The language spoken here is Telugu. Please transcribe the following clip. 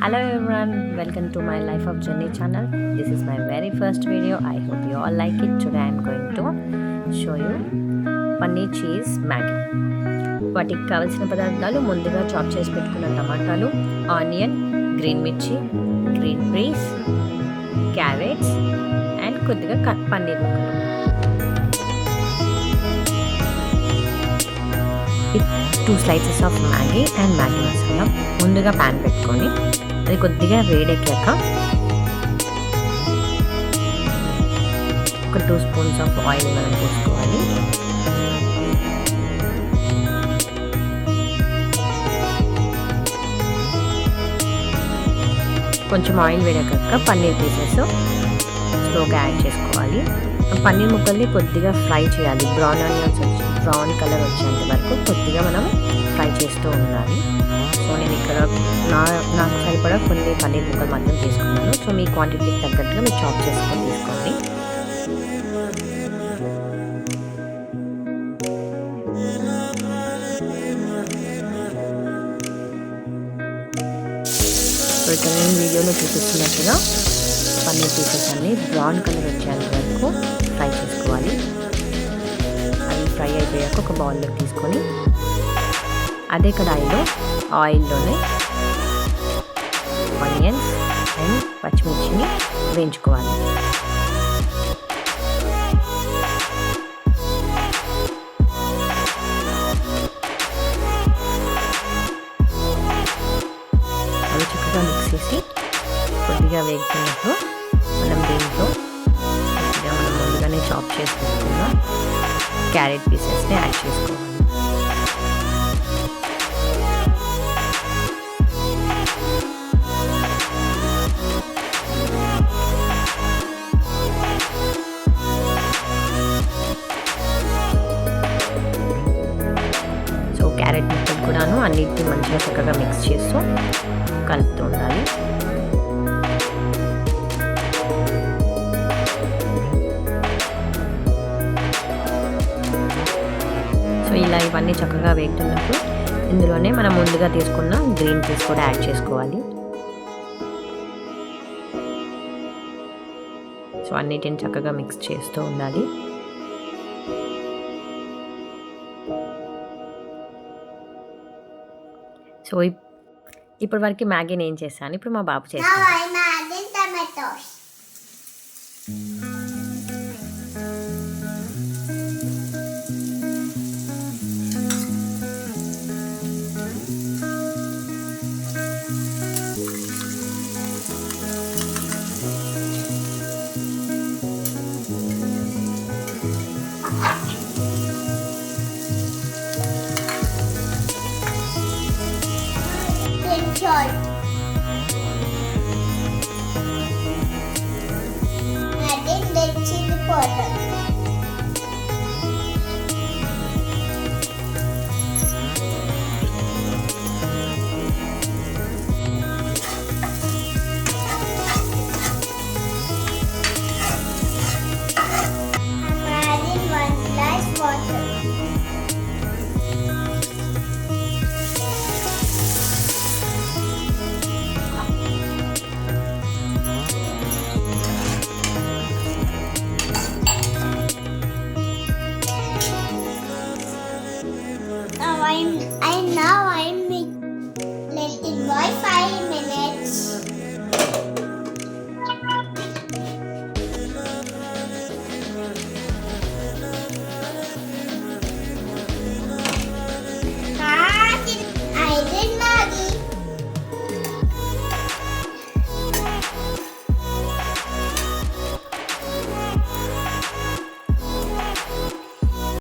Hello everyone welcome to my life of journey channel this is my very first video I hope you all like it today I'm going to show you paneer cheese Maggi వాటికి కావాల్సిన పదార్థాలు ముందుగా చాప్ చేసి పెట్టుకున్న టమాటాలు ఆనియన్ గ్రీన్ మిర్చి గ్రీన్ పీస్ క్యారెట్స్ అండ్ కొద్దిగా కట్ పన్నీర్ ముక్కలు. Two slices of Maggi and Maggi masala. ముందుగా ప్యాన్ పెట్టుకొని అది కొద్దిగా వేడెక్కాక ఒక టూ స్పూన్స్ ఆఫ్ ఆయిల్ మనం పోసుకోవాలి. కొంచెం ఆయిల్ వేడెక్కాక పన్నీర్ పీసెస్ స్లోగా యాడ్ చేసుకోవాలి. పన్నీర్ ముక్కల్ని కొద్దిగా ఫ్రై చేయాలి. బ్రౌన్ ఆనియన్స్ వచ్చి బ్రౌన్ కలర్ వచ్చేంత వరకు కొద్దిగా మనం ఫ్రై చేస్తూ ఉండాలి. సో నేను ఇక్కడ నా నాకు సరిపడా కొన్ని పన్నీర్ ముక్కలు మాత్రం తీసుకున్నాను. సో మీ క్వాంటిటీకి తగ్గట్టుగా మీరు చాప్ చేసుకొని తీసుకోండి. ఇక్కడ నేను వీడియోలో చూపిస్తున్నట్టుగా పన్నీర్ పీసెస్ అన్ని బ్రౌన్ కలర్ వచ్చేంత వరకు ఫ్రై చేసుకోవాలి. బౌల్లో తీసుకొని అదే కడాయిలో ఆయిల్లోనే ఆనియన్స్ అండ్ పచ్చిమిర్చిని వేయించుకోవాలి. అవి చక్కగా మిక్స్ చేసి కొద్దిగా వేగుతున్నప్పుడు మనం దీంట్లో కొద్దిగా మనం ముందుగానే చాప్ చేసి క్యారెట్ పీసెస్ని యాడ్ చేసుకోవాలి సో క్యారెట్ ముక్కలు కూడాను అన్నిటిని మంచిగా చక్కగా మిక్స్ చేస్తూ కలుపుతూ ఉండాలి. ఇలా ఇవన్నీ చక్కగా వేగుతున్నప్పుడు ఇందులోనే మనం ముందుగా తీసుకున్న గ్రీన్ పీస్ కూడా యాడ్ చేసుకోవాలి. సో అన్నిటిని చక్కగా మిక్స్ చేస్తూ ఉండాలి. సో ఇప్పటి వరకు మ్యాగీ నేను చేశాను. ఇప్పుడు మా బాబు చేస్తాను Thank you.